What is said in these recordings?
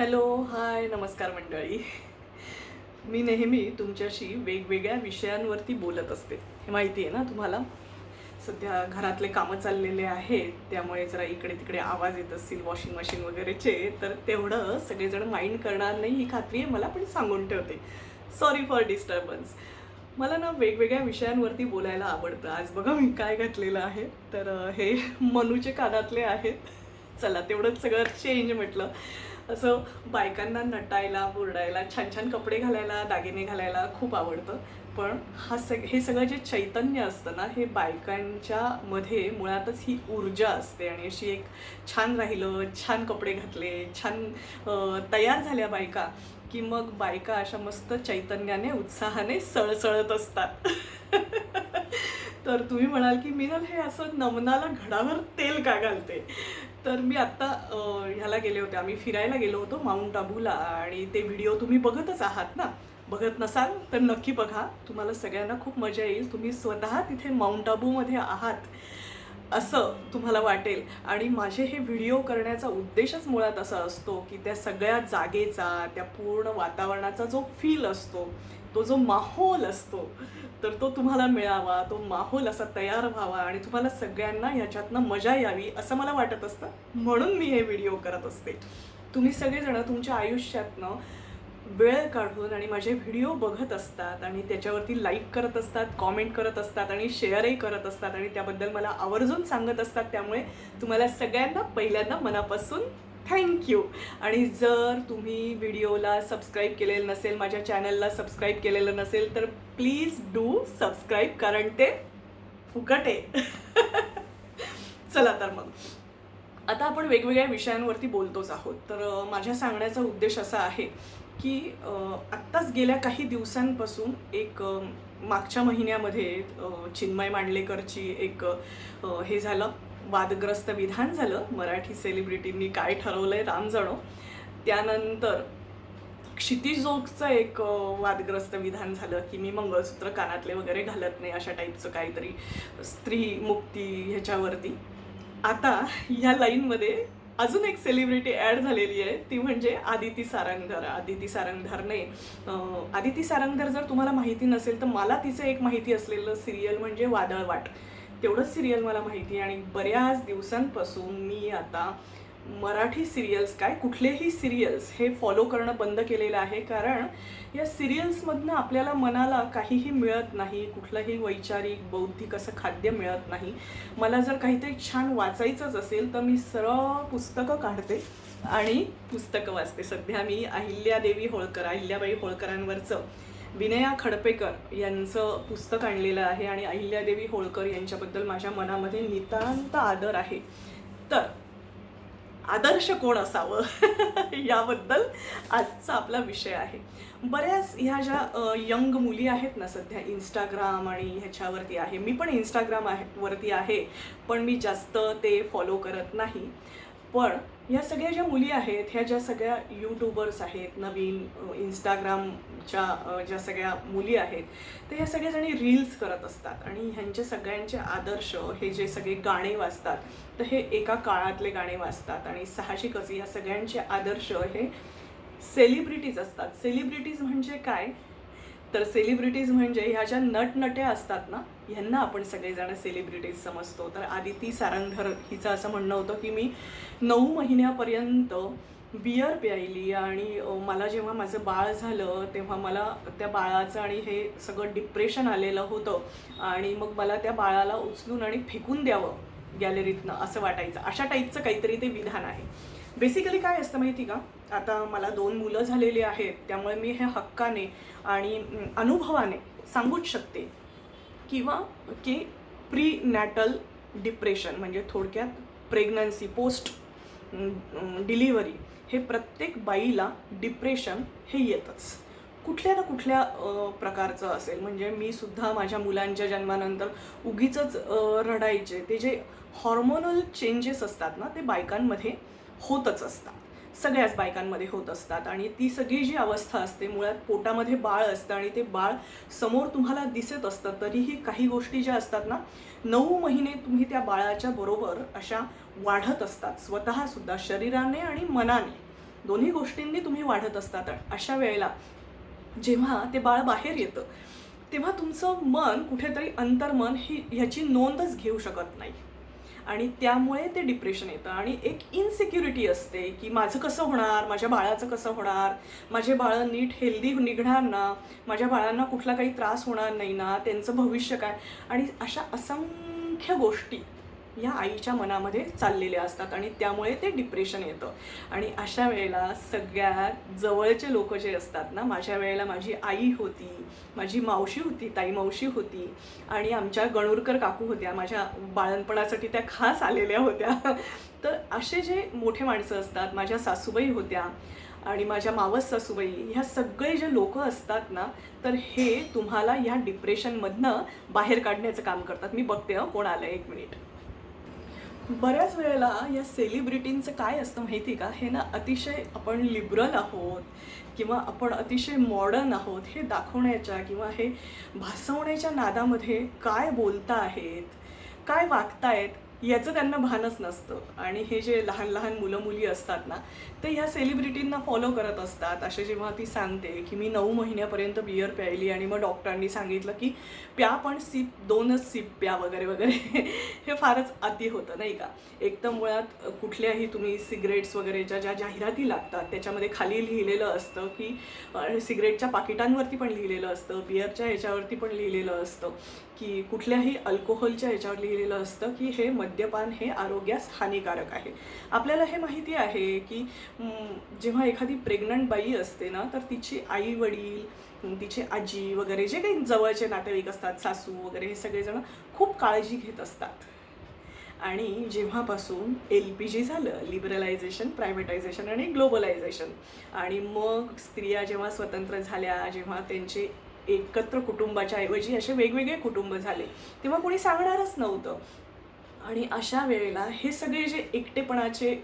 Hello hi नमस्कार मंडळी. मी नेहमी तुमच्याशी वेगवेगळ्या विषयांवरती बोलत असते. हे माहिती आहे ना तुम्हाला? सध्या घरातले कामं चाललेले आहेत त्यामुळे जरा इकडे तिकडे आवाज येत असतील वॉशिंग मशीन वगैरेचे. तर तेवढं सगळेजण माइंड करणार नाही ही खात्री आहे मला पण सांगून ठेवते. सॉरी फॉर डिस्टर्बन्स मला ना वेगवेगळ्या विषयांवरती बोलायला आवडतं. आज बघा मी काय घातलेलं आहे. तर हे मनूचे कानातले आहेत. चला तेवढंच सगळं चेंज म्हटलं. असं बायकांना नटायला बुरडायला छान छान कपडे घालायला दागिने घालायला खूप आवडतं. पण हा सग हे सगळं जे चैतन्य असतं ना हे बायकांच्या मध्ये मुळातच ही ऊर्जा असते आणि अशी एक छान राहिलं छान कपडे घातले छान तयार झाल्या बायका की मग बायका अशा मस्त चैतन्याने उत्साहाने सळसळत असतात. तर तुम्ही म्हणाल की मी ना हे असं नमनाला घडावर तेल का घालते? तर मी आत्ता ह्याला गेले होते. आम्ही फिरायला गेलो होतो माउंट आबूला आणि ते व्हिडिओ तुम्ही बघतच आहात ना? बघत नसाल तर नक्की बघा. तुम्हाला सगळ्यांना खूप मजा येईल. तुम्ही स्वतः तिथे माउंट आबूमध्ये आहात असं तुम्हाला वाटेल. आणि माझे हे व्हिडिओ करण्याचा उद्देशच मुळात असा असतो की त्या सगळ्या जागेचा त्या पूर्ण वातावरणाचा जो फील असतो तो जो माहोल असतो तर तो तुम्हाला मिळावा तो माहोल असा तयार व्हावा आणि तुम्हाला सगळ्यांना ह्याच्यातनं मजा यावी असं मला वाटत असतं. म्हणून मी हे व्हिडिओ करत असते. तुम्ही सगळेजण तुमच्या आयुष्यातनं वेळ काढून आणि माझे व्हिडिओ बघत असतात आणि त्याच्यावरती लाईक करत असतात कॉमेंट करत असतात आणि शेअरही करत असतात आणि त्याबद्दल मला आवर्जून सांगत असतात. त्यामुळे तुम्हाला सगळ्यांना पहिल्यांदा मनापासून थँक्यू आणि जर तुम्ही व्हिडिओला सबस्क्राईब केलेलं नसेल माझ्या चॅनलला सबस्क्राईब केलेलं नसेल तर प्लीज डू सबस्क्राईब कारण ते फुकट. आहे चला तर मग. आता आपण वेगवेगळ्या विषयांवरती बोलतोच आहोत. तर माझ्या सांगण्याचा उद्देश असा आहे की आत्ताच गेल्या काही दिवसांपासून एक मागच्या महिन्यामध्ये चिन्मय मांडलेकरची एक हे झालं वादग्रस्त विधान झालं. मराठी सेलिब्रिटींनी काय ठरवलं राम जाणो त्यानंतर क्षितिजोगचं एक वादग्रस्त विधान झालं की मी मंगळसूत्र कानातले वगैरे घालत नाही अशा टाईपचं काहीतरी स्त्री मुक्ती ह्याच्यावरती. आता या लाईनमध्ये अजून एक सेलिब्रिटी ॲड झालेली आहे ती म्हणजे आदिती सारंगधर. आदिती सारंगधरने आदिती सारंगधर जर तुम्हाला माहिती नसेल तर मला तिचं एक माहिती असलेलं सिरियल म्हणजे वादळवाट. तेवढंच सिरियल मला माहिती आहे आणि बऱ्याच दिवसांपासून मी आता मराठी सिरियल्स काय कुठलेही सिरियल्स हे फॉलो करणं बंद केलेलं आहे. कारण या सिरियल्समधनं आपल्याला मनाला काहीही मिळत नाही कुठलंही वैचारिक बौद्धिक असं खाद्य मिळत नाही. मला जर काहीतरी छान वाचायचंच असेल तर मी सरळ पुस्तकं काढते आणि पुस्तकं वाचते. सध्या मी अहिल्यादेवी होळकर अहिल्याबाई होळकरांवरचं विनया खडपेकर यांचं पुस्तक आणलेलं आहे आणि अहिल्यादेवी होळकर यांच्याबद्दल माझ्या मनामध्ये नितांत आदर आहे. तर आदर्श कोण असावं? याबद्दल आजचा आपला विषय आहे. बऱ्याच ह्या ज्या यंग मुली आहेत ना सध्या इंस्टाग्राम आणि ह्याच्यावरती आहे. मी पण इंस्टाग्राम आहे वरती आहे पण मी जास्त ते फॉलो करत नाही. पण ह्या सगळ्या ज्या मुली आहेत ह्या ज्या सगळ्या यूट्यूबर्स आहेत नवीन इंस्टाग्रामच्या ज्या सगळ्या मुली आहेत तर ह्या सगळ्याजणी रील्स करत असतात. आणि ह्यांचे सगळ्यांचे आदर्श हे जे सगळे गाणे वाचतात तर हे एका काळातले गाणे वाचतात आणि साहजिकच या सगळ्यांचे आदर्श हे सेलिब्रिटीज असतात. सेलिब्रिटीज म्हणजे काय? तर सेलिब्रिटीज म्हणजे ह्या ज्या नटनट्या असतात ना ह्यांना आपण सगळेजण सेलिब्रिटीज समजतो. तर आदिती सारंगधर हिचं असं म्हणणं होतं की मी नऊ महिन्यापर्यंत बियर प्यायली आणि मला जेव्हा माझं बाळ झालं तेव्हा मला त्या बाळाचं आणि हे सगळं डिप्रेशन आलेलं होतं आणि मग मला त्या बाळाला उचलून आणि फेकून द्यावं गॅलरीतनं असं वाटायचं. अशा टाईपचं काहीतरी ते विधान आहे. बेसिकली काय असतं माहिती का? आता मला दोन मुलं झालेली आहेत त्यामुळे मी हे हक्काने आणि अनुभवाने सांगूच शकते. किंवा की प्री नॅटल डिप्रेशन म्हणजे थोडक्यात प्रेग्नन्सी पोस्ट डिलिव्हरी हे प्रत्येक बाईला डिप्रेशन हे येतच. कुठल्या ना कुठल्या प्रकारचं असेल. म्हणजे मी सुद्धा माझ्या मुलांच्या जन्मानंतर उगीच रडायचे. ते जे हॉर्मोनल चेंजेस असतात ना ते बायकांमध्ये होतच असतात. सगळ्याच बायकांमध्ये होत असतात आणि ती सगळी जी अवस्था असते मुळात पोटामध्ये बाळ असतं आणि ते बाळ समोर तुम्हाला दिसत असतं तरीही काही गोष्टी ज्या असतात ना नऊ महिने तुम्ही त्या बाळाच्या बरोबर अशा वाढत असतात. स्वतःसुद्धा शरीराने आणि मनाने. दोन्ही गोष्टींनी तुम्ही वाढत असतात. अशा वेळेला जेव्हा ते बाळ बाहेर येतं तेव्हा तुमचं मन कुठेतरी अंतर्मन ही ह्याची नोंदच घेऊ शकत नाही. आणि त्यामुळे ते डिप्रेशन येतं. आणि एक इनसिक्युरिटी असते की माझं कसं होणार? माझ्या बाळाचं कसं होणार? माझे बाळं नीट हेल्दी निघणार ना? माझ्या बाळांना कुठला काही त्रास होणार नाही ना? त्यांचं भविष्य काय? आणि अशा असंख्य गोष्टी या आईच्या मनामध्ये चाललेल्या असतात आणि त्यामुळे ते डिप्रेशन येतं. आणि अशा वेळेला सगळ्यात जवळचे लोक जे असतात ना माझ्या वेळेला माझी आई होती माझी मावशी होती ताई मावशी होती आणि आमच्या गणूरकर काकू होत्या माझ्या बाळणपणासाठी त्या खास आलेल्या होत्या. तर असे जे मोठे माणसं असतात माझ्या सासूबाई होत्या आणि माझ्या मावस सासूबाई ह्या सगळे जे लोक असतात ना तर हे तुम्हाला ह्या डिप्रेशनमधनं बाहेर काढण्याचं काम करतात. मी बघते हं, कोण आलं एक मिनिट बऱ्याच वेळेला या सेलिब्रिटींचं काय असतं माहिती का? हे ना अतिशय आपण लिबरल आहोत किंवा आपण अतिशय मॉडर्न आहोत हे दाखवण्याच्या किंवा हे भासवण्याच्या नादामध्ये काय बोलता आहेत काय वागतायत याचं त्यांना भानच नसतं. आणि हे जे लहान लहान मुलं मुली असतात ना ते ह्या सेलिब्रिटींना फॉलो करत असतात. असे जेव्हा ती सांगते की मी नऊ महिन्यापर्यंत बियर प्यायली आणि मग डॉक्टरांनी सांगितलं की प्या पण सिप दोनच सिप प्या वगैरे वगैरे. हे फारच अति होतं नाही का? एक तर मुळात कुठल्याही तुम्ही सिगरेट्स वगैरेच्या ज्या जाहिराती लागतात त्याच्यामध्ये खाली लिहिलेलं असतं की सिगरेटच्या पाकिटांवरती पण लिहिलेलं असतं बियरच्या ह्याच्यावरती पण लिहिलेलं असतं की कुठल्याही अल्कोहोलच्या ह्याच्यावर लिहिलेलं असतं की हे मद्यपान हे आरोग्यास हानिकारक आहे. आपल्याला हे माहिती आहे की जेव्हा एखादी प्रेग्नंट बाई असते ना तर तिची आई वडील तिचे आजी वगैरे जे काही जवळचे नातेवाईक असतात सासू वगैरे हे सगळेजण खूप काळजी घेत असतात. आणि जेव्हापासून एल पी जी झालं लिबरलायझेशन प्रायव्हेटायझेशन आणि ग्लोबलायझेशन आणि मग स्त्रिया जेव्हा स्वतंत्र झाल्या जेव्हा त्यांचे एकत्र कुटुंबाच्या ऐवजी असे वेगवेगळे कुटुंब झाले तेव्हा कोणी सांगणारच नव्हतं. आणि अशा वेळेला हे सगळे जे एकटेपणाचे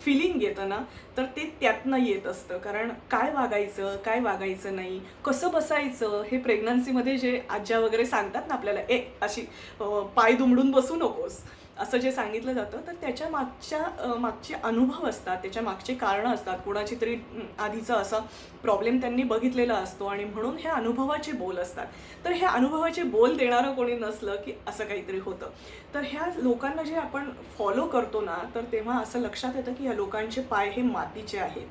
फिलिंग येतं ना तर ते त्यातनं येत असतं. कारण काय वागायचं काय वागायचं नाही कसं बसायचं हे प्रेग्नन्सीमध्ये जे आज्या वगैरे सांगतात ना आपल्याला ए अशी पाय दुमडून बसू नकोस. असं जे सांगितलं जातं तर त्याच्या मागच्या मागचे अनुभव असतात त्याच्या मागचे कारणं असतात. कोणाची तरी आधीचा असा प्रॉब्लेम त्यांनी बघितलेला असतो आणि म्हणून हे अनुभवाचे बोल असतात. तर हे अनुभवाचे बोल देणारं कोणी नसलं की असं काहीतरी होतं. तर ह्या लोकांना जे आपण फॉलो करतो ना तर तेव्हा असं लक्षात येतं की ह्या लोकांचे पाय हे मातीचे आहेत.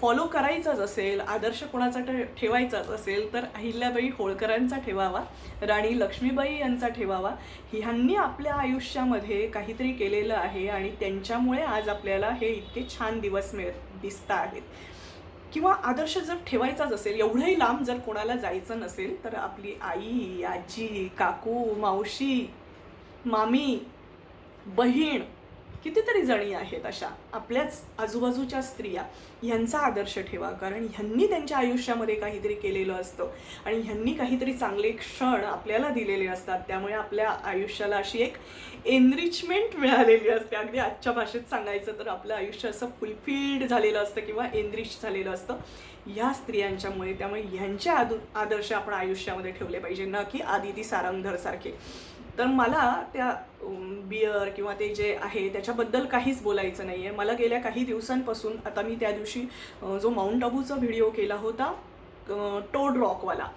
फॉलो करायचाच असेल आदर्श कोणाचा ठेवायचाच असेल तर अहिल्याबाई होळकरांचा ठेवावा राणी लक्ष्मीबाई यांचा ठेवावा. ह्यांनी आपल्या आयुष्यामध्ये काहीतरी केलेलं आहे आणि त्यांच्यामुळे आज आपल्याला हे इतके छान दिवस मिळ दिसत आहेत. किंवा आदर्श जर ठेवायचाच असेल एवढंही लांब जर कोणाला जायचं नसेल तर आपली आई आजी काकू मावशी मामी बहीण कितीतरी जणी आहेत अशा. आपल्याच आजूबाजूच्या स्त्रिया ह्यांचा आदर्श ठेवा. कारण ह्यांनी त्यांच्या आयुष्यामध्ये काहीतरी केलेलं असतं. आणि ह्यांनी काहीतरी चांगले क्षण आपल्याला दिलेले असतात. त्यामुळे आपल्या आयुष्याला अशी एक एनरिचमेंट मिळालेली असते. अगदी आजच्या भाषेत सांगायचं तर आपलं आयुष्य असं फुलफिल्ड झालेलं असतं किंवा एनरिच झालेलं असतं. या स्त्रियांच्यामुळे त्यामुळे ह्यांचे आदु आदर्श आपण आयुष्यामध्ये ठेवले पाहिजे. न की आदिती सारंगधरसारखे. तर मला त्या बियर किंवा ते जे आहे त्याच्याबद्दल काहीच बोलायचं नाही आहे मला गेल्या काही दिवसांपासून आता मी त्या दिवशी जो माउंट आबूचा व्हिडिओ केला होता टोड रॉकवाला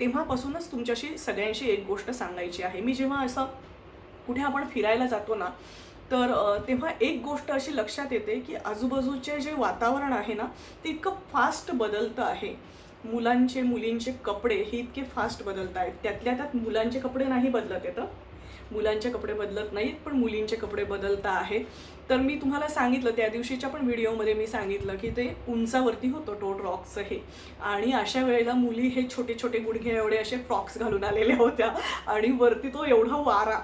तेव्हापासूनच तुमच्याशी सगळ्यांशी एक गोष्ट सांगायची आहे. मी जेव्हा असं कुठे आपण फिरायला जातो ना तर तेव्हा एक गोष्ट अशी लक्षात येते की आजूबाजूचे जे वातावरण आहे ना ते इतकं फास्ट बदलतं आहे. मुलांचे मुलींचे कपडे हे इतके फास्ट बदलत आहेत त्यातल्या त्यात मुलांचे कपडे नाही बदलत येतं मुलांचे कपडे बदलत नाहीत पण मुलींचे कपडे बदलता आहेत. तर मी तुम्हाला सांगितलं त्या दिवशीच्या पण व्हिडिओमध्ये मी सांगितलं की ते उंचावरती होतं टोट रॉक्सचं हे. आणि अशा वेळेला मुली हे छोटे छोटे गुडघे एवढे असे फ्रॉक्स घालून आलेल्या होत्या आणि वरती तो एवढा वारा.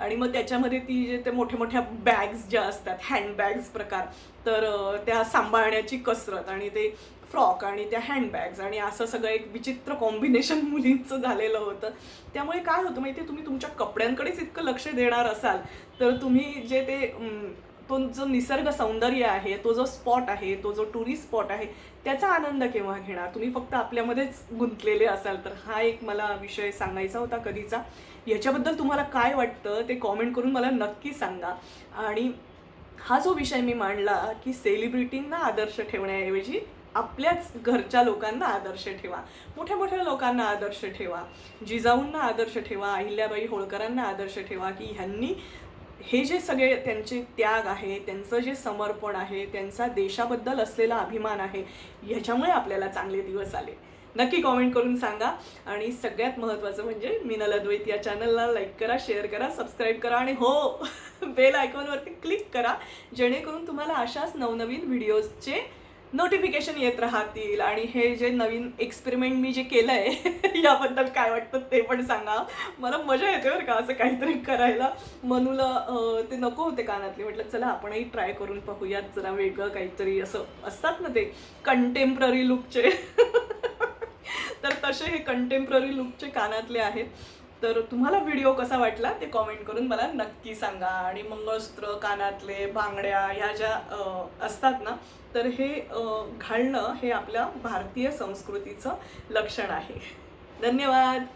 आणि मग त्याच्यामध्ये ती जे ते मोठ्या मोठ्या बॅग्स ज्या असतात हँडबॅग्स प्रकार तर त्या सांभाळण्याची कसरत आणि ते फ्रॉक आणि त्या हँडबॅग्स आणि असं सगळं एक विचित्र कॉम्बिनेशन मुलींचं झालेलं होतं. त्यामुळे काय होतं माहिती तुम्ही तुमच्या कपड्यांकडेच इतकं लक्ष देणार असाल तर तुम्ही जे ते तो जो निसर्ग सौंदर्य आहे तो जो स्पॉट आहे तो जो टुरिस्ट स्पॉट आहे त्याचा आनंद केव्हा घेणार? तुम्ही फक्त आपल्यामध्येच गुंतलेले असाल तर हा एक मला विषय सांगायचा होता कधीचा. याच्याबद्दल तुम्हाला काय वाटतं ते कॉमेंट करून मला नक्की सांगा. आणि हा जो विषय मी मांडला की सेलिब्रिटींना आदर्श ठेवण्याऐवजी आपल्याच घरच्या लोकांना आदर्श ठेवा. मोठ्या मोठ्या लोकांना आदर्श ठेवा. जिजाऊंना आदर्श ठेवा. अहिल्याबाई होळकरांना आदर्श ठेवा की ह्यांनी हे जे सगळे त्यांचे त्याग आहे त्यांचं जे समर्पण आहे त्यांचा देशाबद्दल असलेला अभिमान आहे ह्याच्यामुळे आपल्याला चांगले दिवस आले. नक्की कॉमेंट करून सांगा. आणि सगळ्यात महत्त्वाचं म्हणजे मिनल अद्वैत या चॅनलला लाईक करा शेअर करा सबस्क्राईब करा आणि हो बेल आयकॉनवरती क्लिक करा. जेणेकरून तुम्हाला अशाच नवनवीन व्हिडिओजचे नोटिफिकेशन येत राहतील आणि हे जे नवीन एक्सपेरिमेंट मी जे केलं आहे याबद्दल काय वाटतं ते पण सांगा. मला मजा येते बरं का असं काहीतरी करायला. मनूला ते नको होते कानातले. म्हटलं चला आपणही ट्राय करून पाहूयात. जरा वेगळं काहीतरी असं असतात ना ते कंटेम्पररी लुकचे तर तसे हे कंटेम्पररी लुकचे कानातले आहेत. तर तुम्हाला व्हिडिओ कसा वाटला ते कॉमेंट करून मला नक्की सांगा. आणि मंगळसूत्र कानातले बांगड्या ह्या ज्या असतात ना तर हे घालणं हे आपल्या भारतीय संस्कृतीचं लक्षण आहे. धन्यवाद!